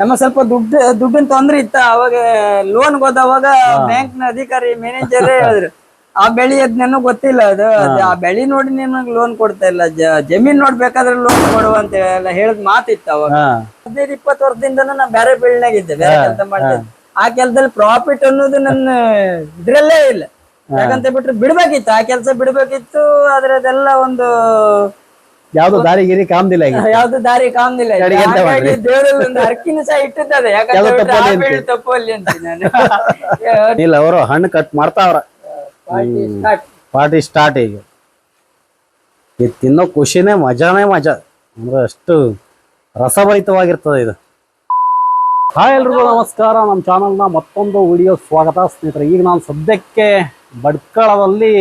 ನಮ್ಮ ಸ್ವಲ್ಪ ದುಡ್ಡು ದುಡ್ಡಿನ ತೊಂದ್ರೆ ಇತ್ತ. ಅವಾಗ ಲೋನ್ ಹೋದವಾಗ ಬ್ಯಾಂಕ್ನ ಅಧಿಕಾರಿ ಮ್ಯಾನೇಜರ್ ಹೇಳಿದ್ರು. ಆ ಬೆಳಿ ಅದ್ ನನಗ್ ಗೊತ್ತಿಲ್ಲ ಅದು. ಆ ಬೆಳಿ ನೋಡಿ ನಿನಗ್ ಲೋನ್ ಕೊಡ್ತಾ ಇಲ್ಲ. ಜಮೀನ್ ನೋಡ್ಬೇಕಾದ್ರೆ ಲೋನ್ ಕೊಡುವ ಅಂತ ಎಲ್ಲ ಹೇಳಿದ್ ಮಾತಿತ್ತು ಅವಾಗ. ಹದಿನೈದು ಇಪ್ಪತ್ತು ವರ್ಷದಿಂದನೂ ನಾ ಬೇರೆ ಬೆಳಿನಾಗ ಇದ್ದೆ. ಬೇರೆ ಕೆಲಸ ಮಾಡ್ತಿದ್ದೆ ಆ ಕೆಲಸದಲ್ಲಿ ಪ್ರಾಫಿಟ್ ಅನ್ನೋದು ನನ್ನ ಇದ್ರಲ್ಲೇ ಇಲ್ಲ. ಯಾಕಂತ ಬಿಟ್ರೆ ಬಿಡ್ಬೇಕಿತ್ತು. ಆ ಕೆಲಸ ಬಿಡ್ಬೇಕಿತ್ತು. ಅದೆಲ್ಲ ಒಂದು ಯಾವ್ದು ದಾರಿ ಗಿರಿ ಕಾಮ್ದಿಲ್ಲ ಈಗ. ಯಾವ್ದು ದಾರಿ ಕಾಮ್ದಿಲ್ಲ ಹಾಗಾಗಿ? ದೇವರಲ್ಲಿ ಒಂದು ಹರಕಿನ ಸಹ ಇಟ್ಟಿದ್ದಾರೆ. ಆ ತಪ್ಪಲ್ಲಿ ಅಂತ. ನಾನು. ಇಲ್ಲ ಅವರು ಹಣ್ಣು ಕಟ್ ಮಾಡ್ತಾವ್ರ. ಪಾರ್ಟಿ ಸ್ಟಾರ್ಟ್ ಈಗ. ಇದು ತಿನ್ನೋ ಖುಷಿನೇ ಮಜಾನೇ ಮಜಾ. ಅಂದ್ರೆ ಅಷ್ಟು ರಸಭರಿತವಾಗಿರ್ತದೆ ಇದು. ಹಾಯ್ ಎಲ್ರಿಗೂ ನಮಸ್ಕಾರ. ನಮ್ಮ ಚಾನಲ್ನ ಮತ್ತೊಂದು ವಿಡಿಯೋ ಸ್ವಾಗತ. ಸ್ನೇಹಿತರೆ ಈಗ ನಾನು ಸದ್ಯಕ್ಕೆ ಬಡ್ಕಳದಲ್ಲಿ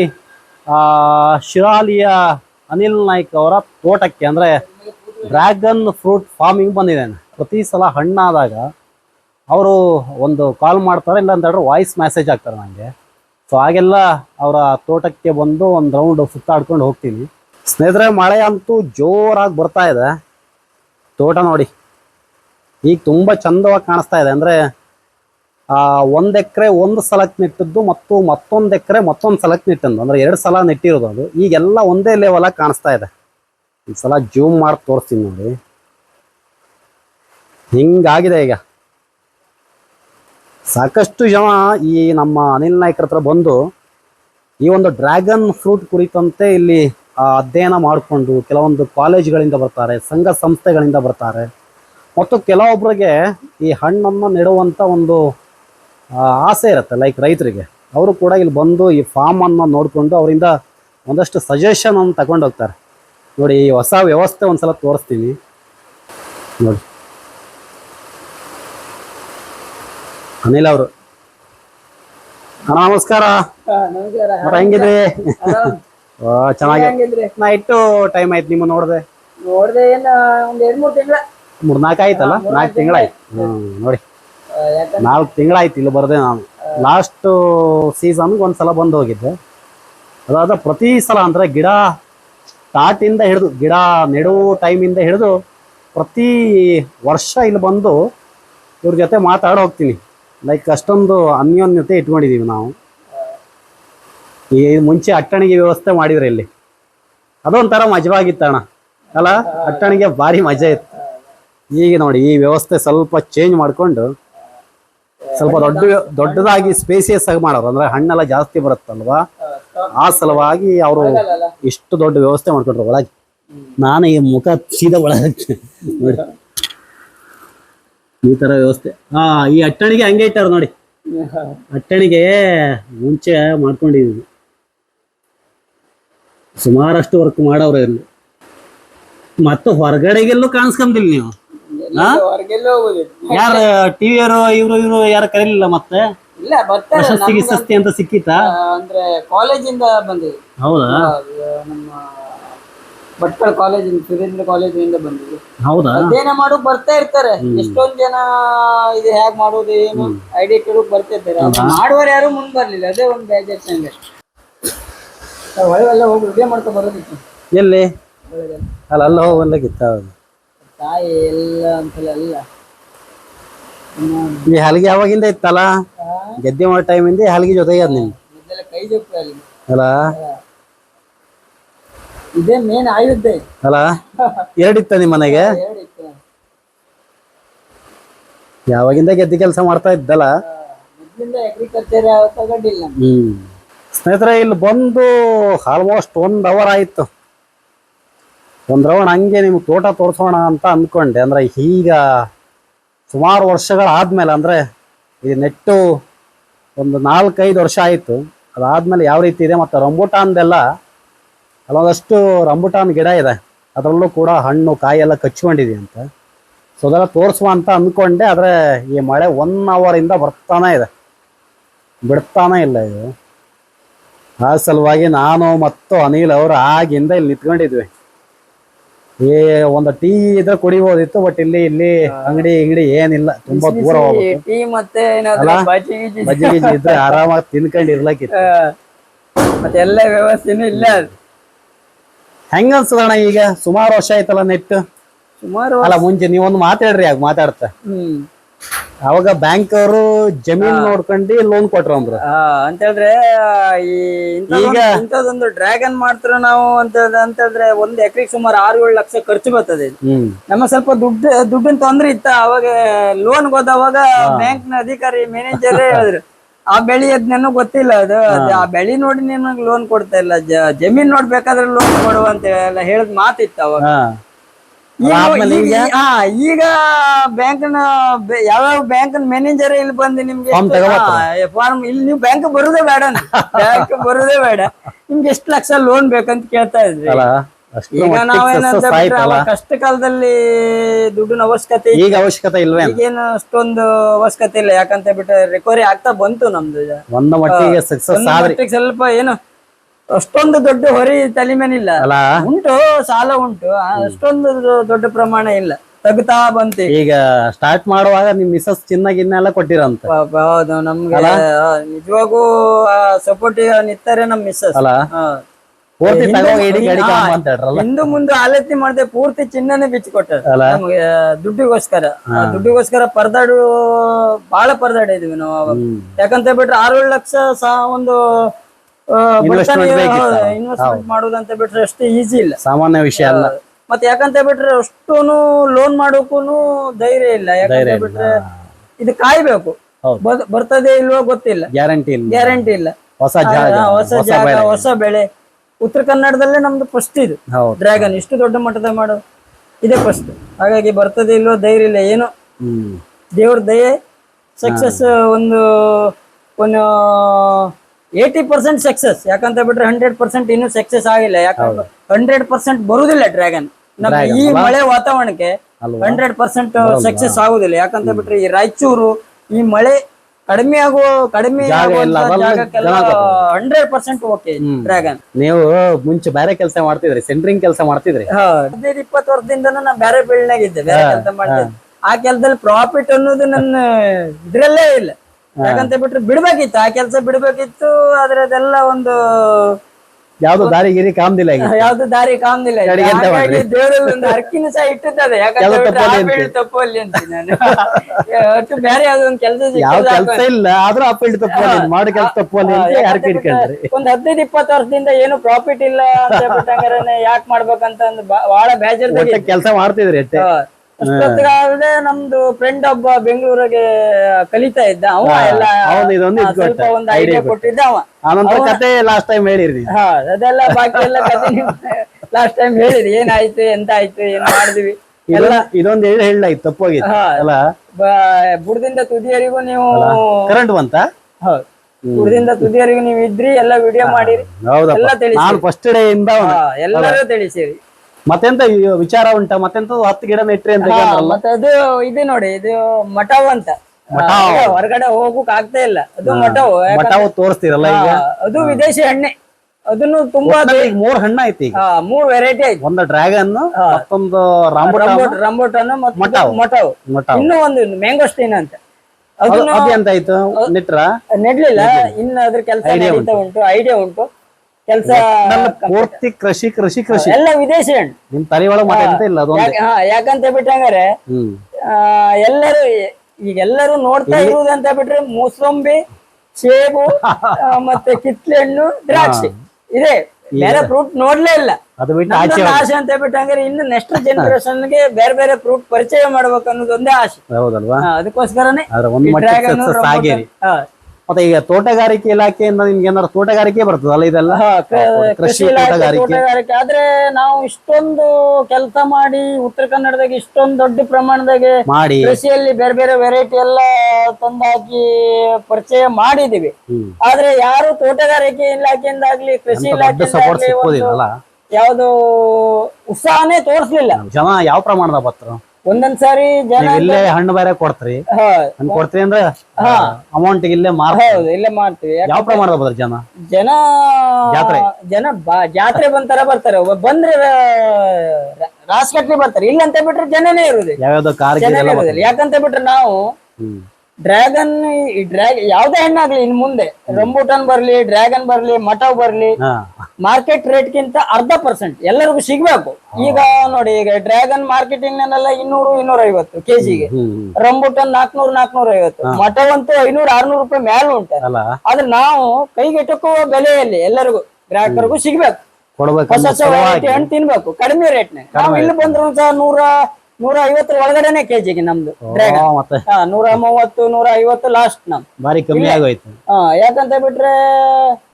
ಆ, ಶಿರಾಲಿಯ ಅನಿಲ್ ನಾಯ್ಕ್ ಅವರ ತೋಟಕ್ಕೆ ಅಂದರೆ ಡ್ರ್ಯಾಗನ್ ಫ್ರೂಟ್ ಫಾರ್ಮಿಂಗ್ ಬಂದಿದ್ದೇನೆ ಪ್ರತಿ ಸಲ ಹಣ್ಣಾದಾಗ ಅವರು ಒಂದು ಕಾಲ್ ಮಾಡ್ತಾರೆ ಇಲ್ಲ ಅಂತಂದ್ರೆ ವಾಯ್ಸ್ ಮೆಸೇಜ್ ಆಗ್ತಾರೆ ನನಗೆ ಸೊ ಹಾಗೆಲ್ಲ ಅವರ ತೋಟಕ್ಕೆ ಬಂದು ಒಂದು ರೌಂಡ್ ಸುತ್ತಾಡ್ಕೊಂಡು ಹೋಗ್ತೀನಿ. ಸ್ನೇಹಿತರೆ, ಮಳೆ ಅಂತೂ ಜೋರಾಗಿ ಬರ್ತಾ ಇದೆ. ತೋಟ ನೋಡಿ. ಈಗ ತುಂಬ ಚಂದವಾಗಿ ಕಾಣಿಸ್ತಾ ಇದೆ. ಅಂದರೆ ಒಂದು ಎಕರೆ ಒಂದು ಸಲಕ್ಕೆ ನೆಟ್ಟಿದ್ದು ಮತ್ತು ಮತ್ತೊಂದು ಎಕರೆ ಮತ್ತೊಂದು ಸಲಕ್ಕೆ ನೆಟ್ಟಿದ್ದು. ಅಂದರೆ ಎರಡು ಸಲ ನೆಟ್ಟಿರೋದು ಅದು. ಈಗೆಲ್ಲ ಒಂದೇ ಲೆವೆಲಾಗಿ ಕಾಣಿಸ್ತಾ ಇದೆ. ಈ ಸಲ ಜೂಮ್ ಮಾಡಿ ತೋರಿಸ್ತೀನಿ ನೋಡಿ. ಹಿಂಗಾಗಿದೆ ಈಗ. ಸಾಕಷ್ಟು ಜನ ಈ ನಮ್ಮ ಅನಿಲ್ ನಾಯ್ಕರ ಹತ್ರ ಬಂದು ಈ ಒಂದು ಡ್ರ್ಯಾಗನ್ ಫ್ರೂಟ್ ಕುರಿತಂತೆ ಇಲ್ಲಿ ಅಧ್ಯಯನ ಮಾಡಿಕೊಂಡು ಕೆಲವೊಂದು ಕಾಲೇಜ್ಗಳಿಂದ ಬರ್ತಾರೆ, ಸಂಘ ಸಂಸ್ಥೆಗಳಿಂದ ಬರ್ತಾರೆ. ಮತ್ತು ಕೆಲವೊಬ್ಬರಿಗೆ ಈ ಹಣ್ಣನ್ನು ನೆಡುವಂಥ ಒಂದು ಆಸೆ ಇರುತ್ತೆ ಲೈಕ್ ರೈತರಿಗೆ. ಅವರು ಕೂಡ ಇಲ್ಲಿ ಬಂದು ಈ ಫಾರ್ಮನ್ನು ನೋಡಿಕೊಂಡು ಅವರಿಂದ ಒಂದಷ್ಟು ಸಜೆಷನ್ ಅನ್ನು ತಗೊಂಡು ಹೋಗ್ತಾರೆ. ನೋಡಿ ಈ ಹೊಸ ವ್ಯವಸ್ಥೆ ಒಂದ್ಸಲ ತೋರಿಸ್ತೀನಿ. ನೋಡಿ. ಅನಿಲ್ ಅವರು. ಅಣ್ಣ ನಮಸ್ಕಾರ. ಹಾ, ನಮಸ್ಕಾರ. ಮತ್ತೆ ಹೆಂಗಿದ್ರಿ? ಚೆನ್ನಾಗಿ. ನಾ ನೈಟು ಟೈಮ್ ಆಯ್ತು ನಿಮ್ಮ ನೋಡ್ದೆ. ನೋಡ್ದೆ ಏನ ಒಂದ್ ಎರಡ್ ಮೂರ್ ತಿಂಗಳ. ನಾಲ್ಕು ಆಯ್ತಲ್ಲ? ನಾಲ್ಕು ತಿಂಗಳಾಯ್ತು ಹ್ಮ್ ನೋಡಿ. ನಾಲ್ಕು ತಿಂಗಳಾಯ್ತು ಇಲ್ಲಿ ಬರ್ದೆ ನಾನು. ಲಾಸ್ಟ್ ಸೀಸನ್ಗೆ ಒಂದ್ಸಲ ಬಂದು ಹೋಗಿದ್ದೆ. ಅದಾದ ಪ್ರತಿ ಸಲ ಅಂದ್ರೆ ಗಿಡ ಸ್ಟಾರ್ಟಿಂದ ಹಿಡಿದು, ಗಿಡ ನೆಡುವ ಟೈಮಿಂದ ಹಿಡಿದು ಪ್ರತಿ ವರ್ಷ ಇಲ್ಲಿ ಬಂದು ಇವ್ರ ಜೊತೆ ಮಾತಾಡಿ ಹೋಗ್ತೀನಿ. ಲೈಕ್ ಅಷ್ಟೊಂದು ಅನ್ಯೋನ್ಯತೆ ಇಟ್ಕೊಂಡಿದ್ದೀವಿ ನಾವು. ಈ ಮುಂಚೆ ಅಟ್ಟಣಿಗೆ ವ್ಯವಸ್ಥೆ ಮಾಡಿದ್ರೆ ಇಲ್ಲಿ. ಅದೊಂಥರ ಮಜವಾಗಿತ್ತು ಅಣ್ಣ. ಅಲ್ಲ, ಅಟ್ಟಣಿಗೆ ಭಾರಿ ಮಜಾ ಇತ್ತು. ಈಗ ನೋಡಿ, ಈ ವ್ಯವಸ್ಥೆ ಸ್ವಲ್ಪ ಚೇಂಜ್ ಮಾಡ್ಕೊಂಡು ಸ್ವಲ್ಪ ದೊಡ್ಡ ದೊಡ್ಡದಾಗಿ ಸ್ಪೇಸಿಯಸ್ ಆಗಿ ಮಾಡೋರು. ಅಂದ್ರೆ ಹಣ್ಣೆಲ್ಲ ಜಾಸ್ತಿ ಬರುತ್ತಲ್ವಾ? ಆ ಸಲುವಾಗಿ ಅವರು ಇಷ್ಟು ದೊಡ್ಡ ವ್ಯವಸ್ಥೆ ಮಾಡ್ಕೊಂಡ್ರು ಒಳಗೆ. ನಾನು ಈ ಮುಖ ಸೀದಾ ಒಳಗೆ ನೋಡಿ. ಈ ತರ ವ್ಯವಸ್ಥೆ. ಹಾ ಈ ಅಟ್ಟಣಿಗೆ ಹಂಗೆ ಇಟ್ಟಾರ ನೋಡಿ. ಅಟ್ಟಣಿಗೆ ಮುಂಚೆ ಮಾಡ್ಕೊಂಡಿದ್ವಿ. ಸುಮಾರಷ್ಟು ವರ್ಕ್ ಮಾಡೋರು ಇಲ್ಲಿ. ಮತ್ತು ಹೊರಗಡೆಗೆಲ್ಲೂ ಕಾಣಿಸ್ಕೊಂಬಿಲ್ಲ ನೀವು. ಯಾರ ಟಿವಿಯವರು ಇವ್ರು ಇವ್ರು ಯಾರು ಕರೀಲಿಲ್ಲ ಮತ್ತೆ? ಇಲ್ಲ ಬರ್ತಾರೆ. ಪ್ರಶಸ್ತಿ ಗಿಸಸ್ತಿ ಅಂತ ಸಿಕ್ಕಿತಾ? ಅಂದ್ರೆ ಕಾಲೇಜಿಂದ ಬಂದಿದೆ ಹೌದಾ? ನಮ್ಮ ಭಟ್ಕಳ ಕಾಲೇಜಿಂದ ಸುರೇಂದ್ರ ಕಾಲೇಜಿಂದ ಬಂದಿದೆ ಹೌದಾ? ಅಧ್ಯಯನ ಮಾಡೋಕ್ ಬರ್ತಾ ಇರ್ತಾರೆ. ಎಷ್ಟೊಂದ್ ಜನ ಇದು ಹೇಗ್ ಮಾಡೋದು ಏನು ಐಡಿಯಾ ಕೇಳೋಕ್ ಬರ್ತಾ ಇರ್ತಾರೆ. ಅದು ಮಾಡುವವರು ಯಾರು ಮುಂದ್ ಬರ್ಲಿಲ್ಲ. ಅದೇ ಒಂದ್ ಬೇಜಾರ್ ನಂಗೆ ಒಳಗೆಲ್ಲ ಹೋಗಿ ವಿಡಿಯೋ ಮಾಡ್ಕೊಂಡ್ ಬರೋದಿತ್ತು ಎಲ್ಲಿ? ಅಲ್ಲ ಅಲ್ಲ ಅಲ್ಲ ಹೋಗಲ್ಲಾಗಿತ್ತ ತಾಯಿ ಎಲ್ಲ ಅಂತಲ್ಲ ಎಲ್ಲ ಈ ಹಲಗೆ ಯಾವಾಗಿಂದ ಇತ್ತಲ್ಲ? ಗದ್ದೆ ಮಾಡೋ ಟೈಮಿಂದ ಇಂದ ಹಲಗೆ ಜೊತೆಗೆ ಅದ್ ನಿನ್. ಮೊದಲ ಕೈ ಜೊತೆ ಅಲ್ಲಿ. ಅಲ್ಲ? ಇದೇ ಮೇನ್ ಆಯುಧ ಇದು. ಅಲ್ಲ? ಎರಡಿತ್ತ ನಿಮ್ಮ ಮನೆಗೆ? ಎರಡು ಇತ್ತು ಯಾವಾಗಿಂದ ಗೆದ್ದೆ ಕೆಲಸ ಮಾಡ್ತಾ ಇದ್ದಲ್ಲ? ಮೊದಲಿಂದ ಅಗ್ರಿಕಲ್ಚರ್ ತಗೊಂಡಿಲ್ಲ. ನಮ್ಗೆ. ಹ್ಮ್. ಸ್ನೇಹಿತರೆ ಇಲ್ಲಿ ಬಂದು ಆಲ್ಮೋಸ್ಟ್ ಒಂದ್ ಅವರ್ ಆಯ್ತು. ಒಂದ್ ರೌಂಡ್ ಹಂಗೆ ನಿಮ್ಗೆ ತೋಟ ತೋರಿಸೋಣ ಅಂತ ಅಂದ್ಕೊಂಡೆ ಅಂದರೆ ಈಗ ಸುಮಾರು ವರ್ಷಗಳಾದಮೇಲೆ ಅಂದರೆ ಇದು ನೆಟ್ಟು ಒಂದು ನಾಲ್ಕೈದು ವರ್ಷ ಆಯಿತು. ಅದಾದಮೇಲೆ ಯಾವ ರೀತಿ ಇದೆ ಮತ್ತು ರಂಬುಟಾನ್ದೆಲ್ಲ ಕೆಲವೊಂದಷ್ಟು ರಂಬುಟಾನ್ ಗಿಡ ಇದೆ. ಅದರಲ್ಲೂ ಕೂಡ ಹಣ್ಣು, ಕಾಯಿ ಎಲ್ಲ ಕಚ್ಕೊಂಡಿದೆ ಅಂತ. ಸೊ ಅದೆಲ್ಲ ತೋರಿಸುವ ಅಂತ ಅಂದ್ಕೊಂಡೆ ಆದರೆ ಈ ಮಳೆ ಒನ್ ಅವರಿಂದ ಬರ್ತಾನೆ ಇದೆ. ಬಿಡ್ತಾನೆ ಇಲ್ಲ ಇದು. ಆ ಸಲುವಾಗಿ ನಾನು ಮತ್ತು ಅನಿಲ್ ಅವರು ಆಗಿಂದ ಇಲ್ಲಿ ನಿಂತ್ಕೊಂಡಿದ್ವಿ. ಈ ಒಂದು ಟೀ ಇದ್ರೆ ಕುಡಿಬಹುದಿತ್ತು ಬಟ್ ಇಲ್ಲಿ ಇಲ್ಲಿ ಅಂಗಡಿ ಅಂಗಡಿ ಏನಿಲ್ಲ ತುಂಬಾ ದೂರ ಹೋಗ್ಬೇಕು. ಟೀ ಮತ್ತೆ ಬಜ್ಜಿ ಗಿಜ್ಜಿ. ಇದ್ರೆ ಆರಾಮಾಗಿ ತಿನ್ಕೊಂಡು ಇರ್ಲಕ್ಕಿತ್ತು ಮತ್ತೆ ಎಲ್ಲ ವ್ಯವಸ್ಥೆನೂ ಇಲ್ಲ ಹೆಂಗ ಅನ್ಸದಣ ಈಗ? ಸುಮಾರು ವರ್ಷ ಆಯ್ತಲ್ಲ ನೆಟ್ ಸುಮಾರು ಅಲ್ಲ ಮುಂಚೆ ನೀವೊಂದು ಮಾತಾಡ್ರಿ ಯಾಕೆ ಮಾತಾಡ್ತ. ಹ್ಮ್. ಅವಾಗ ಬ್ಯಾಂಕ್ ಅವರು ಜಮೀನ್ ನೋಡ್ಕೊಂಡು ಲೋನ್ ಕೊಟ್ರು ಅಂದ್ರೆ. ಅಂತ ಹೇಳಿದ್ರೆ ಈ ಈಗ ಇಂಥದ್ದೊಂದು ಡ್ರ್ಯಾಗನ್ ಮಾಡ್ತಾರ ನಾವು ಅಂತ ಅಂತ ಹೇಳಿದ್ರೆ ಒಂದ್ ಎಕರೆಗೆ ಸುಮಾರು ಆರು ಏಳು ಲಕ್ಷ ಖರ್ಚು ಬರ್ತದೆ. ನಮ್ಮ ಸ್ವಲ್ಪ ದುಡ್ಡು ದುಡ್ಡಿನ ತೊಂದ್ರೆ ಇತ್ತ ಅವಾಗ ಲೋನ್ ಹೋದವಾಗ ಬ್ಯಾಂಕ್ನ ಅಧಿಕಾರಿ ಮ್ಯಾನೇಜರ್ ಹೇಳಿದ್ರು ಆ ಬೆಳಿ ಅದ್ನೇನು ಗೊತ್ತಿಲ್ಲ ಅದು. ಆ ಬೆಳಿ ನೋಡಿ ನಿಮಗೆ ಲೋನ್ ಕೊಡ್ತಾ ಇಲ್ಲ. ಜಮೀನ್ ನೋಡ್ಬೇಕಾದ್ರೆ ಲೋನ್ ಕೊಡುವ ಅಂತ ಹೇಳಿದ ಮಾತಿತ್ತು ಅವಾಗ. ಈಗ ಬ್ಯಾಂಕ್ ಯಾವ ಯಾವ್ಯಾವ ಬ್ಯಾಂಕ್ ಮ್ಯಾನೇಜರ್ ಇಲ್ಲಿ ಬಂದು ನಿಮ್ಗೆ ಫಾರ್ಮ್ ಇಲ್ಲಿ ನೀವು ಬ್ಯಾಂಕ್ ಬರುದೇ ಬೇಡ ಬ್ಯಾಂಕ್ ಬರುದೇ ಬೇಡ. ನಿಮ್ಗೆ ಎಷ್ಟು ಲಕ್ಷ ಲೋನ್ ಬೇಕಂತ ಕೇಳ್ತಾ ಇದ್ರಿ. ಈಗ ನಾವೇನಂತ ಕಷ್ಟ ಕಾಲದಲ್ಲಿ ದುಡ್ಡಿನ ಅವಶ್ಯಕತೆ ಈಗ ಅವಶ್ಯಕತೆ ಇಲ್ವೇ ಈಗೇನು ಅಷ್ಟೊಂದು ಅವಶ್ಯಕತೆ ಇಲ್ಲ. ಯಾಕಂತ ಬಿಟ್ಟು ರಿಕವರಿ ಆಗ್ತಾ ಬಂತು ನಮ್ದು. ಒಂದ ಮಟ್ಟಿಗೆ ಸ್ವಲ್ಪ ಏನು ಅಷ್ಟೊಂದು ದೊಡ್ಡ ಹೊರಿ ತಲೆ ಮೇಲಿಲ್ಲ. ಉಂಟು ಸಾಲ ಉಂಟು. ಅಷ್ಟೊಂದು ದೊಡ್ಡ ಪ್ರಮಾಣ ಇಲ್ಲ. ತಗ್ತಾ ಬಂತು. ಈಗ. ಸ್ಟಾರ್ಟ್ ಮಾಡುವಾಗ ನಿಮ್ ಮಿಸಸ್ ಚಿನ್ನ ಗಿನ್ನ ಎಲ್ಲ ಕೊಟ್ಟಿರಂತ. ಹೌದು ನಮ್ಗೆ ನಿಜವಾಗೂ ಸಪೋರ್ಟ್ ನಿತ್ತಾರೆ ನಮ್ ಮಿಸ್ಸಸ್ ಅಲ್ಲ? ಹಿಂದೆ- ಮುಂದೆ ಆಲೋಚನೆ ಮಾಡದೆ ಪೂರ್ತಿ ಚಿನ್ನನೇ ಬಿಚ್ಚಿ ಕೊಟ್ಟರು? ನಮ್ಗೆ ದುಡ್ಡಿಗೋಸ್ಕರ. ದುಡ್ಡಿಗೋಸ್ಕರ ಪರದಾಡು ಬಹಳ ಪರದಾಡಿದ್ವಿ ನಾವು. ಯಾಕಂತ ಬಿಟ್ರೆ ಆರು ಏಳು ಲಕ್ಷ ಸಹ ಒಂದು. ಇನ್ವೆಸ್ಟ್ಮೆಂಟ್ ಮಾಡೋದಂತ ಬಿಟ್ರೆ ಅಷ್ಟು ಈಸಿ ಇಲ್ಲ. ಸಾಮಾನ್ಯ ವಿಷಯ ಅಲ್ಲ. ಮತ್ತೆ ಯಾಕಂತ ಬಿಟ್ರೆ ಅಷ್ಟೂನು ಲೋನ್ ಮಾಡೋಕು ಧೈರ್ಯ ಇಲ್ಲ. ಯಾಕಂತ ಬಿಟ್ರೆ ಇದು ಕಾಯ್ಬೇಕು. ಬರ್ತದೆ ಇಲ್ವೋ ಗೊತ್ತಿಲ್ಲ. ಗ್ಯಾರಂಟಿ ಇಲ್ಲ. ಗ್ಯಾರಂಟಿ ಇಲ್ಲ. ಹೊಸ ಜಾಗ ಹೊಸ ಬೆಳೆ. ಹೊಸ ಬೆಳೆ. ಉತ್ತರ ಕನ್ನಡದಲ್ಲೇ ನಮ್ದು ಫಸ್ಟ್ ಇದು. ಡ್ರ್ಯಾಗನ್ ಇಷ್ಟು ದೊಡ್ಡ ಮಟ್ಟದ ಮಾಡೋ. ಇದೇ ಫಸ್ಟ್ ಹಾಗಾಗಿ ಬರ್ತದೆ ಇಲ್ವೋ ಧೈರ್ಯ ಇಲ್ಲ ಏನು. ದೇವ್ರ ದಯೆ ಸಕ್ಸಸ್ ಒಂದು ಒಂದು ಏಯ್ಟಿ ಪರ್ಸೆಂಟ್ ಸಕ್ಸಸ್ ಯಾಕಂತ ಬಿಟ್ರೆ ಹಂಡ್ರೆಡ್ ಪರ್ಸೆಂಟ್ ಇನ್ನೂ ಸಕ್ಸಸ್ ಆಗಿಲ್ಲ. ಯಾಕಂದ್ರೆ ಹಂಡ್ರೆಡ್ ಪರ್ಸೆಂಟ್ ಬರುದಿಲ್ಲ ಡ್ರ್ಯಾಗನ್ ನಮ್ಮ ಈ ಮಳೆ ವಾತಾವರಣಕ್ಕೆ? ಹಂಡ್ರೆಡ್ ಪರ್ಸೆಂಟ್ ಸಕ್ಸಸ್ ಆಗುದಿಲ್ಲ. ಯಾಕಂತ ಬಿಟ್ರೆ ಈ ರಾಯಚೂರು ಈ ಮಳೆ ಕಡಿಮೆ ಆಗುವ ಕಡಿಮೆ ಹಂಡ್ರೆಡ್ ಪರ್ಸೆಂಟ್ ಓಕೆ ಡ್ರ್ಯಾಗನ್ ನೀವು ಮುಂಚೆ ಬೇರೆ ಕೆಲಸ ಮಾಡ್ತಿದ್ರಿ ಸೆಂಟ್ರಿಂಗ್ ಕೆಲಸ ಮಾಡ್ತಿದ್ರಿ? ಹದಿನೈದು ಇಪ್ಪತ್ತು ವರ್ಷದಿಂದ ನಾ ಬೇರೆ ಫೀಲ್ಡ್ನಾಗ ಇದ್ದೆ ಬೇರೆ ಕೆಲಸ ಮಾಡ್ತಿದ್ದೆ. ಆ ಕೆಲಸದಲ್ಲಿ ಪ್ರಾಫಿಟ್ ಅನ್ನೋದು ನನ್ನ ಇದ್ರಲ್ಲೇ ಇಲ್ಲ. ಯಾಕಂತ ಬಿಟ್ರೆ ಬಿಡ್ಬೇಕಿತ್ತು ಆ ಕೆಲಸ ಬಿಡ್ಬೇಕಿತ್ತು ಆದ್ರೆ ಅದೆಲ್ಲ ಒಂದು ಯಾವ್ದು ದಾರಿ ಗಿರಿ ಕಾಮ್ದಿಲ್ಲ ಈಗ. ಯಾವ್ದು ದಾರಿ ಕಾಮ್ದಿಲ್ಲ ದೇವರಲ್ಲಿ ಒಂದು ಅರ್ಕಿನ ಸಹ ಇಟ್ಟಿದ್ದಾರೆ ಯಾಕಂದ್ರೆ ತಪ್ಪಲ್ಲಿ ಅಂತ. ನಾನು. ಒಟ್ಟು ಬೇರೆ ಯಾವ್ದೊಂದು ಕೆಲಸ ಯಾವ ಕೆಲಸ ಇಲ್ಲ ಆದ್ರೂ ಆ ಫೀಲ್ಡ್ ತಪ್ಪಲ್ಲಿ ಮಾಡಿ ಕೆಲಸ ತಪ್ಪಲ್ಲಿ ಅಂತ ಕಿಡ್ಕೊಂಡ್ರಿ ಒಂದ್ ಹದಿನೈದು ಇಪ್ಪತ್ತು ವರ್ಷದಿಂದ ಏನು ಪ್ರಾಫಿಟ್ ಇಲ್ಲ ಅಂತ ಯಾಕೆ ಮಾಡ್ಬೇಕಂತ ಒಂದು ಬಹಳ ಬೇಜಾರ್ ಕೆಲಸ ಮಾಡ್ತಿದ್ರಿ ಅಷ್ಟೇ. ಅಷ್ಟೊತ್ತಿಗಾಗಲೇ ನಮ್ದು ಫ್ರೆಂಡ್ ಒಬ್ಬ ಬೆಂಗಳೂರಿಗೆ ಕಲಿತಾ ಇದ್ದ. ಅವ ಎಲ್ಲ ಅವನು ಇದೊಂದು ಇದ್ ಸ್ವಲ್ಪ ಕೊಟ್ಟ, ಒಂದು idea ಐಡಿಯಾ ಕೊಟ್ಟ. ಕೊಟ್ಟಿದ್ದ ಅವ. ಆನಂತರ ಕತೆ ಲಾಸ್ಟ್ ಟೈಮ್ ಹೇಳಿರಿ. ಹಾ ಅದೆಲ್ಲ ಬಾಕಿ ಎಲ್ಲ ಕತೆ ಲಾಸ್ಟ್ ಟೈಮ್ ಹೇಳಿರಿ. ಏನಾಯ್ತು ಎಂತ ಆಯ್ತು ಏನ್ ಮಾಡಿದ್ವಿ? ಇದೊಂದ್ ಇದೊಂದ್ ಹೇಳಿ ಹೇಳಾಯ್ತು ತಪ್ಪೋಗಿತ್ತು ಹಾ. ಅಲ್ಲ? ಬ- ಬುಡದಿಂದ ತುದಿಯರಿಗೂ ನೀವು ಕರೆಂಟ್ ಬಂತ? ಹೌದು. ಬುಡದಿಂದ ತುದಿಯರಿಗೂ ನೀವು ಇದ್ರಿ ಎಲ್ಲ ವಿಡಿಯೋ ಮಾಡಿರಿ. ಹೌದಪ್ಪ. ಎಲ್ಲ ತಿಳಿಸಿ ನಾನು ಫಸ್ಟ್ ಡೇ ಇಂದ. ಹಾ, ಎಲ್ಲರೂ ತಿಳಿಸಿರಿ. ಮತ್ತೆಂತ ವಿಚಾರ ಉಂಟ? ಮತ್ತೆಂತ ಹತ್ತು ಗಿಡ ನೆಟ್ರಿ ಅಂತ ಮತ್ತೆ ಅದು ಇದು ನೋಡಿ ಇದು ಮಠವ್ ಅಂತ. ಆ, ಹೊರಗಡೆ ಹೋಗಕ್ ಆಗ್ತಾ ಇಲ್ಲ. ಅದು ಮಠವು. ಯಾಕಂದ್ರೆ- ಮಠವು ತೋರಿಸ್ತೀರಲ್ಲ ಈಗ? ಅದು ವಿದೇಶಿ ಎಣ್ಣೆ ಅದನ್ನು ತುಂಬಾ ಒಟ್ನಲ್ಲಿ ಈಗ ಮೂರ್ ಹಣ್ಣು ಐತಿ ಈಗ. ಮೂರ್ ವೆರೈಟಿ ಐತಿ. ಒಂದ್ ಡ್ರ್ಯಾಗನ್ ಮತ್ತೊಂದು ರಾಂಬುಟಾನ್. ರಂಬೋಟ್ ರಂಬೋಟನ್ನು ಮತ್ತು ಮಠವು. ಮಠವು. ಮಠ ಇನ್ನೂ ಒಂದು ಮ್ಯಾಂಗೋಸ್ಟೀನ್ ಅಂತ. ಅದು ಅದನ್ನು ಅದು ಎಂತ ಆಯ್ತು? ನೆಟ್ರ? ನೆಡ್ಲಿಲ್ಲ. ಇನ್ನು ಅದ್ರ ಕೆಲಸ ನಡೀತಾ ಉಂಟು. ಐಡಿಯಾ ಉಂಟು. ಕೆಲಸ ಪೂರ್ತಿ ಕೃಷಿ ಕೃಷಿ ಕೃಷಿ. ಎಲ್ಲ ವಿದೇಶಿ ಹಣ್ಣು. ನಿಮ್ ತಲೆ ಒಳಗ್ ಇಲ್ಲ ಅದೊಂದು. ಯಾಕಂತ ಬಿಟ್ಟಂಗಾರೆ ಎಲ್ಲರೂ ಈಗ ಎಲ್ಲರೂ ನೋಡ್ತಾ ಇರುವುದಂತ ಬಿಟ್ರೆ ಮೂಸಂಬಿ ಸೇಬು ಮತ್ತೆ ಕಿತ್ಲೆ ಹಣ್ಣು ದ್ರಾಕ್ಷಿ ಇದೆ. ಬೇರೆ ಫ್ರೂಟ್ ನೋಡ್ಲೇ ಇಲ್ಲ. ಆಸೆ ಅಂತ ಬಿಟ್ಟಂಗಾರೆ ಇನ್ನು ನೆಕ್ಸ್ಟ್ ಜನರೇಷನ್ಗೆ ಬೇರೆ ಬೇರೆ ಫ್ರೂಟ್ ಪರಿಚಯ ಮಾಡ್ಬೇಕು ಅನ್ನೋದೊಂದೇ ಆಸೆ. ಹೌದಲ್ವಾ? ಹಾ, ಅದಕ್ಕೋಸ್ಕರನೇ ಮತ್ತೆ ಈಗ ತೋಟಗಾರಿಕೆ ಇಲಾಖೆಯಿಂದ ನಿಮ್ಗೆ ಏನಾದ್ರು ತೋಟಗಾರಿಕೆ ಬರ್ತದಲ್ಲ ಇದೆಲ್ಲ? ಕೃಷಿ ತೋಟಗಾರಿಕೆ. ಆದ್ರೆ ನಾವು ಇಷ್ಟೊಂದು ಕೆಲಸ ಮಾಡಿ ಉತ್ತರ ಕನ್ನಡದಾಗ ಇಷ್ಟೊಂದು ದೊಡ್ಡ ಪ್ರಮಾಣದಾಗ ಮಾಡಿ. ಕೃಷಿಯಲ್ಲಿ ಬೇರೆ ಬೇರೆ ವೆರೈಟಿ ಎಲ್ಲ ತಂದಾಕಿ ಪರಿಚಯ ಮಾಡಿದೀವಿ. ಆದ್ರೆ ಯಾರು ತೋಟಗಾರಿಕೆ ಇಲಾಖೆಯಿಂದಾಗ್ಲಿ ಕೃಷಿ ಇಲಾಖೆ ಯಾವ್ದು ಉತ್ಸಾಹನೇ ತೋರಿಸ್ಲಿಲ್ಲ. ಜನ ಯಾವ ಪ್ರಮಾಣದ ಬತ್ರ ಒಂದೊಂದ್ ಸಾರಿ ಜನ ನೀವ್ ಇಲ್ಲೇ ಹಣ್ಣು ಬೇರೆ ಕೊಡ್ತೀರಿ. ಹಾ, ಹಣ್ಣು ಕೊಡ್ತೀರಿ ಅಂದ್ರೆ ಅಮೌಂಟ್ ಇಲ್ಲೇ ಮಾರ್ ಹೌದು ಇಲ್ಲೇ ಮಾಡ್ತೀವಿ ಯಾಕ್- ಯಾವ ಪ್ರಮಾಣದ ಬದ್ರ ಜನ? ಜನ ಜಾತ್ರೆ. ಜನ ಬಾ- ಜಾತ್ರೆ ಬಂತಾರ ಬರ್ತಾರೆ. ಒಬ್ಬ ಬಂದ್ರೆ ರಾಸ್ಕಟ್ಲಿ ರಾಸ್ ಕಟ್ಲಿ ಬರ್ತಾರೆ. ಇಲ್ಲಂತ ಬಿಟ್ರೆ ಜನನೇ ಇರುದಿಲ್ಲ. ಯಾವ್ಯಾವ್ದು ಕಾರ್ ಯಾಕಂತ ಬಿಟ್ರೆ ನಾವು ಡ್ರ್ಯಾಗನ್ ಈ ಡ್ರ್ಯಾಗ್ ಯಾವ್ದೇ ಹಣ್ಣಾಗ್ಲಿ ಇನ್ ಮುಂದೆ. ರಂಬೂಟನ್ ಬರ್ಲಿ ಡ್ರ್ಯಾಗನ್ ಬರ್ಲಿ ಮಟವ್ ಬರ್ಲಿ ಮಾರ್ಕೆಟ್ ರೇಟ್ ಗಿಂತ ಅರ್ಧ ಪರ್ಸೆಂಟ್ ಎಲ್ಲರಿಗೂ ಸಿಗ್ಬೇಕು. ಈಗ ನೋಡಿ ಈಗ ಡ್ರ್ಯಾಗನ್ ಮಾರ್ಕೆಟಿಂಗ್ ನಲ್ಲೆಲ್ಲ ಇನ್ನೂರು ಇನ್ನೂರ ಐವತ್ತು ಕೆಜಿಗೆ. ರಂಬೂಟನ್ ನಾಲ್ಕನೂರ ನಾಲ್ಕನೂರ ಐವತ್ತು ಮಟವಂತೂ ಐನೂರು ಆರ್ನೂರು ರೂಪಾಯಿ ಮೇಲೆ ಉಂಟು. ಅದ್ರ ಆದ್ರೆ ನಾವು ಕೈಗೆಟುಕುವ ಬೆಲೆಯಲ್ಲಿ ಎಲ್ಲರಿಗೂ ಗ್ರಾಹಕರಿಗೂ ಸಿಗ್ಬೇಕು. ಹೊಸ ಹಣ್ಣು ತಿನ್ಬೇಕು ಕಡಿಮೆ ರೇಟ್ನೆ ನಾವು ಇಲ್ಲಿ ಬಂದ್ರು ಸಹ ನೂರ ನೂರ ಐವತ್ತರ ಒಳಗಡೆನೆ ಕೆಜಿಗೆ ನಮ್ದು. ನೂರ ಮೂವತ್ತು ನೂರ ಐವತ್ತು ಲಾಸ್ಟ್ ನಮ್ ಬಾರಿ ಕಮ್ಮಿ ಆಗೋಯ್ತು. ಯಾಕಂತ ಬಿಟ್ರೆ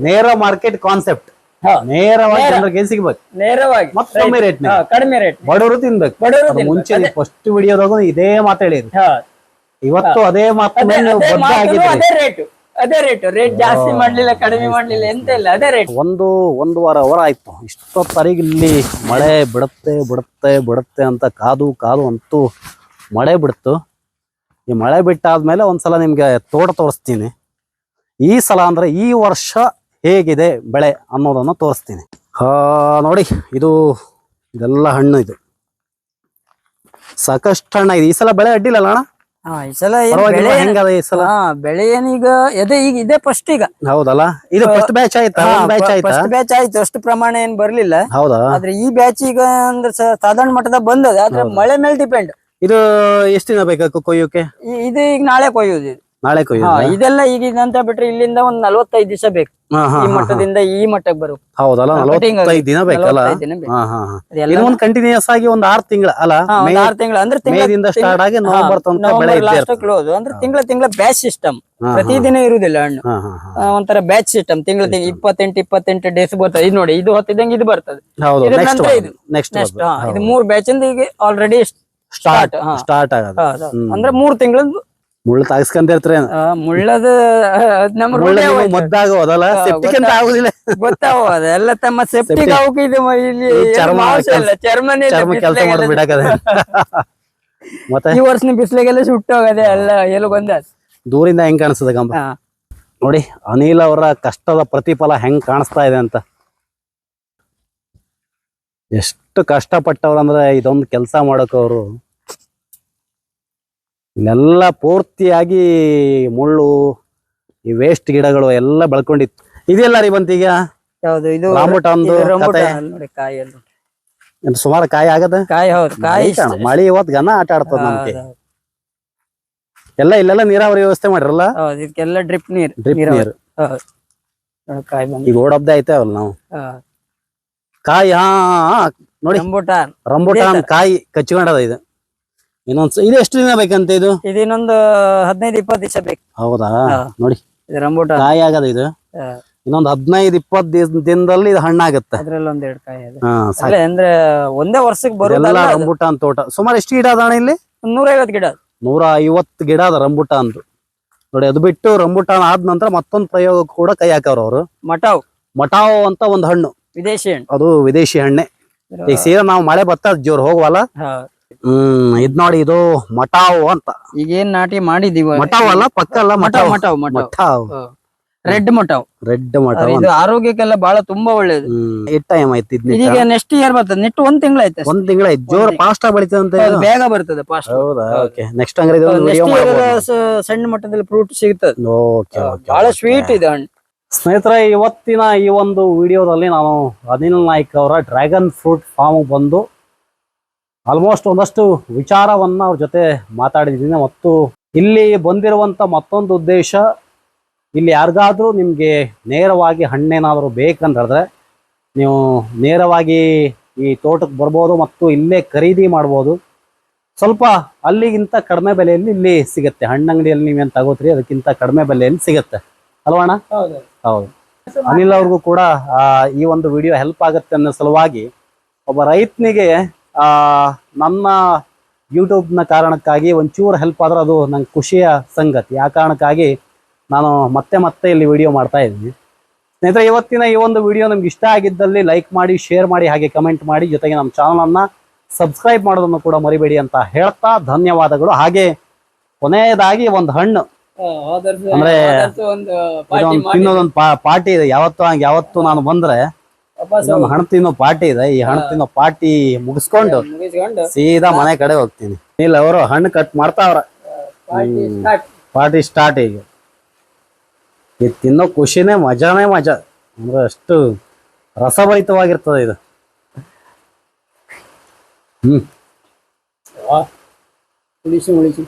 ನೇರ ಮಾರ್ಕೆಟ್ ಕಾನ್ಸೆಪ್ಟ್ ಹಾ ನೇರವಾಗಿ ಜನರಿಗೆ ಸಿಗ್ಬೇಕು? ನೇರವಾಗಿ. ಮತ್ತ್ ಕಮ್ಮಿ ರೇಟ್ ಕಡಿಮೆ ರೇಟ್ ಬಡವರು ತಿನ್ಬೇಕು. ಬಡವರು ಮುಂಚೆ ಫಸ್ಟ್ ವಿಡಿಯೋದಾಗ ಇದೇ ಮಾತು ಹೇಳಿದ್ರು. ಹಾ. ಇವತ್ತು ಅದೇ ಮಾತು ಅದೇ ರೇಟ್ ಅದೇ ರೇಟ್ ರೇಟ್ ಜಾಸ್ತಿ ಮಾಡ್ಲಿಲ್ಲ ಕಡಿಮೆ ಮಾಡ್ಲಿಲ್ಲ ಎಂತ ಇಲ್ಲ ಅದೇ ರೇಟ್ ಒಂದು ಒಂದು ವಾರ ಅವರ ಆಯ್ತು. ಇಷ್ಟೊತ್ತರಿಗೆ ಇಲ್ಲಿ ಮಳೆ ಬಿಡುತ್ತೆ ಬಿಡುತ್ತೆ ಬಿಡುತ್ತೆ ಅಂತ ಕಾದು ಕಾದು ಅಂತೂ ಮಳೆ ಬಿಡ್ತು. ಈ ಮಳೆ ಬಿಟ್ಟಾದ್ಮೇಲೆ ಒಂದ್ಸಲ ನಿಮ್ಗೆ ತೋಟ ತೋರಿಸ್ತೀನಿ. ಈ ಸಲ ಅಂದ್ರೆ ಈ ವರ್ಷ ಹೇಗಿದೆ ಬೆಳೆ ಅನ್ನೋದನ್ನ ತೋರಿಸ್ತೀನಿ. ನೋಡಿ ಇದು ಇದೆಲ್ಲ ಹಣ್ಣು ಇದು. ಸಾಕಷ್ಟು ಹಣ್ಣಾಗಿದೆ ಇದೆ. ಈ ಸಲ ಬೆಳೆ ಅಡ್ಡಿಲ್ಲ ಅಣ್ಣ? ಹಾ ಈ ಸಲ ಏನ್ ಪರವಾಗಿಲ್ಲ ಬೆಳೆ ಹೆಂಗದ ಈ ಸಲ? ಹಾ ಬೆಳೆ ಏನೀಗ ಅದೇ ಈಗ ಇದೇ ಫಸ್ಟ್ ಈಗ. ಹೌದಲ್ಲ? ಇದು ಫಸ್ಟ್ ಬ್ಯಾಚ್ ಆಯ್ತಾ? ಬ್ಯಾಚ್ ಆಯ್ತಾ? ಫಸ್ಟ್ ಬ್ಯಾಚ್ ಆಯ್ತು ಅಷ್ಟು ಪ್ರಮಾಣ ಏನ್ ಬರ್ಲಿಲ್ಲ. ಹೌದಾ? ಆದ್ರೆ ಈ ಬ್ಯಾಚ್ ಈಗ ಅಂದ್ರೆ ಸ- ಸಾಧಾರಣ ಮಟ್ಟದ ಬಂದದ ಆದ್ರೆ ಮಳೆ ಮೇಲೆ ಡಿಪೆಂಡ್ ಇದು ಎಷ್ಟು ದಿನ ಬೇಕು ಕೊಯ್ಯೋಕೆ? ಇದು ಈಗ ನಾಳೆ ಕೊಯ್ಯೋದು ಇದು. ನಾಳೆ ಕೊಯ್ಯೋದು? ಇದೆಲ್ಲ ಈಗ ಇದಂತ ಬಿಟ್ರೆ ಇಲ್ಲಿಂದ ಒಂದ್ ನಲ್ವತ್ತೈದು ದಿವಸ ಬೇಕು. ಈ ಮಟ್ಟದಿಂದ ಈ ಮಟ್ಟಕ್ಕೆ ಬರು. ಹೌದಲ್ಲ. ನಲವತ್ತೈದು ದಿನ ಬೇಕಲ್ಲ? ಇದು ಒಂದು ಕಂಟಿನ್ಯೂಸ್ ಆಗಿ ಒಂದ್ ಆರ್ ತಿಂಗಳ ಅಲ್ಲ? ಆರ್ ತಿಂಗಳ. ಅಂದ್ರೆ ತಿಂಗಳಿಂದ ಸ್ಟಾರ್ಟ್ ಆಗಿ ನವೆಂಬರ್ ತನಕ ಬೆಳೆ ಇದ್ದೇ ಲಾಸ್ಟ್ ಕ್ಲೋಸ್ ಅಂದ್ರೆ ತಿಂಗಳ ತಿಂಗಳ ಬ್ಯಾಚ್ ಸಿಸ್ಟಮ್ ಪ್ರತಿದಿನ ಇರುವುದಿಲ್ಲ ಹಣ್ಣು. ಒಂಥರ ಬ್ಯಾಚ್ ಸಿಸ್ಟಮ್ ತಿಂಗಳ ತಿಂಗಳ ಇಪ್ಪತ್ತೆಂಟು ಇಪ್ಪತ್ತೆಂಟು ಡೇಸ್ ಬರ್ತದೆ. ಇದು ನೋಡಿ ಇದು ಹೊತ್ತಿದಂಗೆ ಇದು ಬರ್ತದೆ. ನೆಕ್ಸ್ಟ್ ಇದು. ಮೂರ್ ಬ್ಯಾಚ್ ಇಂದ ಈಗ ಆಲ್ರೆಡಿ ಸ್ಟಾರ್ಟ್. ಸ್ಟಾರ್ಟ್ ಆಗೋದು. ಅಂದ್ರೆ ಮೂರ್ ತಿಂಗಳದ್ದು ಮುಳ್ಳು ತಾಗಿಸ್ಕೊಂತಿರ್ತಾರೆ ಮುಳ್ಳದ ನಮ್ ನಮ್ಮ. ಮುದ್ದಾಗೋದಲ್ಲ ಹಾ, ಸೆಪ್ಟಿಕ್ ಅಂತ ಆಗುದಿಲ್ಲ. ಗೊತ್ತಾವ ಅದೆಲ್ಲ ತಮ್ಮ ಸೆಪ್ಟಿಕ್ ಅವಕ್ಕೆ ಇದು ಇಲ್ಲಿ ಚರ್ಮ ಚರ್ಮನೇ ಚರ್ಮ ಕೆಲಸ ಮಾಡಿ ಬಿಡಕದ ಮತ್ತೆ? ಈ ವರ್ಷ ಬಿಸ್ಲಿಗೆಲ್ಲ ಸುಟ್ಟೋಗದೆ ಎಲ್ಲ ಎಲ್ಲ ಗೊಂದ ದೂರಿಂದ ಹೆಂಗ್ ಕಾಣಿಸ್ತದೆ ಗಂಬ ನೋಡಿ ಅನಿಲ್ ಅವರ ಕಷ್ಟದ ಪ್ರತಿಫಲ ಹೆಂಗ್ ಕಾಣಿಸ್ತಾ ಇದೆ ಅಂತ. ಎಷ್ಟು ಕಷ್ಟಪಟ್ಟವ್ರಂದ್ರೆ ಇದೊಂದು ಕೆಲಸ ಮಾಡಕ್ ಅವರು ಇಲ್ಲೆಲ್ಲ ಪೂರ್ತಿಯಾಗಿ ಮುಳ್ಳು ಈ ವೇಸ್ಟ್ ಗಿಡಗಳು ಎಲ್ಲ ಬೆಳ್ಕೊಂಡಿತ್ತು. ಇದೆಲ್ಲ ರೀ ಬಂತೀಗ ಯಾವ್ದು ಇದು ರಾಂಬುಟಾನ್ದು ರಂಬುಟಾನ್ ನೋಡಿ ಕಾಯಿ ಎಲ್ಲ ಸುಮಾರು ಕಾಯಿ ಆಗದ? ಕಾಯಿ ಹೌದು ಕಾಯಿ ಇಷ್ಟ- ಮಳಿ ಇವತ್ತು ಗನ ಆಟ ಆಡ್ತದ ನಮ್ಗೆ. ಹೌದು, ಹೌದು. ಎಲ್ಲ ಇಲ್ಲೆಲ್ಲ ನೀರಾವರಿ ವ್ಯವಸ್ಥೆ ಮಾಡಿರಲ್ಲ? ಹೌದು ಇದಕ್ಕೆಲ್ಲ ಡ್ರಿಪ್ ನೀರ್ ಡ್ರಿಪ್ ನೀರಾವರಿ. ನೀರು. ಹೌದು. ನೋಡಿ, ಕಾಯಿ ಬಂದು. ಈಗ ಓಡಬ್ದೆ ನಾವು. ಕಾಯಿ ಹಾ ಹಾ, ನೋಡಿ. ರಂಬುಟಾನ್. ರಂಬುಟಾನ್ ಕಾಯಿ ಕಚ್ಕೊಂಡದ ಇದು. ಇನ್ನೊಂದ್ ಇದು ಎಷ್ಟು ದಿನ ಬೇಕಂತ ಇದು? ಇದು ಇನ್ನೊಂದು ಹದಿನೈದು ಇಪ್ಪತ್ತು ದಿವಸ ಬೇಕು. ಹೌದಾ? ನೋಡಿ. ಇದು ರಂಬುಟಾನ್ ಕಾಯಿ ಆಗದ ಇದು? ಇನ್ನೊಂದು ಹದಿನೈದು ಇಪ್ಪತ್ ದಿನದಲ್ಲಿ ಇದು ಹಣ್ಣಾಗತ್ತೆ. ಅದ್ರಲ್ಲಿ ಒಂದೆರಡು ಕಾಯಿ ಅಂದ್ರೆ ಒಂದೇ ವರ್ಷಕ್ಕೆ ಬರೋದಲ್ಲ ರಂಬುಟಾನ್ ತೋಟ. ಸುಮಾರು ಎಷ್ಟು ಗಿಡ ಅದಾಣ ಇಲ್ಲಿ? ನೂರ ಐವತ್ತು ಗಿಡ. ನೂರ ಐವತ್ತು ಗಿಡ ಅದ ರಂಬುಟಾನ್ ನೋಡಿ ಅದು ಬಿಟ್ಟು ರಂಬುಟಾನ್ ಆದ ನಂತರ ಮತ್ತೊಂದು ಪ್ರಯೋಗ ಕೂಡ ಕೈ ಹಾಕವ್ರ ಅವರು. ಮಟಾವ್. ಮಟಾವ್ ಅಂತ ಒಂದು ಹಣ್ಣು. ವಿದೇಶಿ ಹಣ್ಣು. ಅದು ವಿದೇಶಿ ಹಣ್ಣೆ. ಈಗ ಸೀದಾ ನಾವು ಮಳೆ ಬತ್ತ ಜೋರ್ ಹೋಗುವಲ್ಲ. ಹ್ಮ್ ಇದ್ ನೋಡಿ ಇದು ಮಟಾವ್ ಅಂತ. ಈಗ ಏನ್ ನಾಟಿ ಮಾಡಿದೀವಿ ಮಟಾವ್ ಅಲ್ಲ ಪಕ್ಕ ಅಲ್ಲ ಮಟಾವ್ ಮಟಾವ್. ಮಟಾವ್ ರೆಡ್ ಮಟಾವ್. ರೆಡ್ ಮಟಾವ್ ಇದು ಆರೋಗ್ಯಕ್ಕೆಲ್ಲ ಬಹಳ ತುಂಬಾ ಒಳ್ಳೇದು. ಎಷ್ಟು ಟೈಮ್ ಆಯ್ತು ಈಗ. ನೆಕ್ಸ್ಟ್ ಇಯರ್ ಬರ್ತದೆ. ನೆಟ್ ಒಂದ್ ತಿಂಗಳ ಐತೆ ಒಂದ್ ತಿಂಗಳ ಜೋರ್ ಫಾಸ್ಟ್ ಬೆಳಿತದೆ ಅಂತ ಬೇಗ ಬರ್ತದೆ ಫಾಸ್ಟ್ ಹೌದಾ? ಓಕೆ ನೆಕ್ಸ್ಟ್ ಹಂಗಾರೆ ಸಣ್ಣ ಮಟ್ಟದಲ್ಲಿ ಫ್ರೂಟ್ ಸಿಗ್ತದೆ. ಓಕೆ ಓಕೆ ಬಹಳ ಸ್ವೀಟ್ ಇದೆ ಹಣ್ಣು. ಸ್ನೇಹಿತರೆ ಇವತ್ತಿನ ಈ ಒಂದು ವಿಡಿಯೋದಲ್ಲಿ ನಾನು ಅನಿಲ್ ನಾಯ್ಕ್ ಅವರ ಡ್ರ್ಯಾಗನ್ ಫ್ರೂಟ್ ಫಾರ್ಮ್ ಬಂದು ಆಲ್ಮೋಸ್ಟ್ ಒಂದಷ್ಟು ವಿಚಾರವನ್ನ ಅವ್ರ ಜೊತೆ ಮಾತಾಡಿದ್ದೀನಿ ಮತ್ತು ಇಲ್ಲಿ ಬಂದಿರುವಂತ ಮತ್ತೊಂದು ಉದ್ದೇಶ ಇಲ್ಲಿ ಯಾರಿಗಾದರೂ ನಿಮಗೆ ನೇರವಾಗಿ ಹಣ್ಣೇನಾದರೂ ಬೇಕಂತ ಹೇಳಿದ್ರೆ ನೀವು ನೇರವಾಗಿ ಈ ತೋಟಕ್ಕೆ ಬರ್ಬೋದು ಮತ್ತು ಇಲ್ಲೇ ಖರೀದಿ ಮಾಡ್ಬೋದು. ಸ್ವಲ್ಪ ಅಲ್ಲಿಗಿಂತ ಕಡಿಮೆ ಬೆಲೆಯಲ್ಲಿ ಇಲ್ಲಿ ಸಿಗುತ್ತೆ. ಹಣ್ಣಂಗಡಿಯಲ್ಲಿ ನೀವೇನು ತಗೋತೀರಿ ಅದಕ್ಕಿಂತ ಕಡಿಮೆ ಬೆಲೆಯಲ್ಲಿ ಸಿಗುತ್ತೆ. ಅಲ್ವಾಣ ಅಣ್ಣ? ಹೌದು. ಅನಿಲ್ ಅವ್ರಿಗೂ ಕೂಡ ಈ ಒಂದು ವಿಡಿಯೋ ಹೆಲ್ಪ್ ಆಗುತ್ತೆ ಅನ್ನೋ ಸಲುವಾಗಿ ಒಬ್ಬ ರೈತನಿಗೆ ನನ್ನ ಯೂಟ್ಯೂಬ್ನ ಕಾರಣಕ್ಕಾಗಿ ಒಂಚೂರು ಹೆಲ್ಪ್ ಆದ್ರೆ ಅದು ನಂಗೆ ಖುಷಿಯ ಸಂಗತಿ. ಆ ಕಾರಣಕ್ಕಾಗಿ ನಾನು ಮತ್ತೆ ಮತ್ತೆ ಇಲ್ಲಿ ವಿಡಿಯೋ ಮಾಡ್ತಾ ಇದ್ದೀನಿ. ಸ್ನೇಹಿತರೆ ಇವತ್ತಿನ ಈ ಒಂದು ವಿಡಿಯೋ ನಿಮ್ಗೆ ಇಷ್ಟ ಆಗಿದ್ದಲ್ಲಿ ಲೈಕ್ ಮಾಡಿ ಶೇರ್ ಮಾಡಿ ಹಾಗೆ ಕಮೆಂಟ್ ಮಾಡಿ ಜೊತೆಗೆ ನಮ್ಮ ಚಾನಲನ್ನು ಸಬ್ಸ್ಕ್ರೈಬ್ ಮಾಡೋದನ್ನು ಕೂಡ ಮರಿಬೇಡಿ ಅಂತ ಹೇಳ್ತಾ ಧನ್ಯವಾದಗಳು. ಹಾಗೆ ಕೊನೆಯದಾಗಿ ಒಂದು ಹಣ್ಣು. ಅಂದ್ರೆ ಒಂದು ತಿನ್ನೋದೊಂದು ಪಾರ್ಟಿ ಇದೆ. ಯಾವತ್ತು ಹಂಗೆ ಯಾವತ್ತು ನಾನು ಬಂದ್ರೆ ನಮ್ಮ ಹಣ ತಿನ್ನೋ ಪಾರ್ಟಿ ಇದೆ. ಈ ಹಣ ತಿನ್ನೋ ಪಾರ್ಟಿ ಮುಗಿಸ್ಕೊಂಡು ಸೀದಾ ಮನೆ ಕಡೆ ಹೋಗ್ತೀನಿ. ಇಲ್ಲ ಅವರು ಹಣ್ಣು ಕಟ್ ಮಾಡ್ತಾವ್ರ. ಪಾರ್ಟಿ ಸ್ಟಾರ್ಟ್ ಈಗ. ಇದು ತಿನ್ನೋ ಖುಷಿನೇ ಮಜಾನೇ ಮಜಾ. ಅಂದ್ರೆ ಅಷ್ಟು ರಸಭರಿತವಾಗಿರ್ತದೆ ಇದು. ಹ್ಮ್. ಉಳಿಸಿ ಉಳಿಸಿ.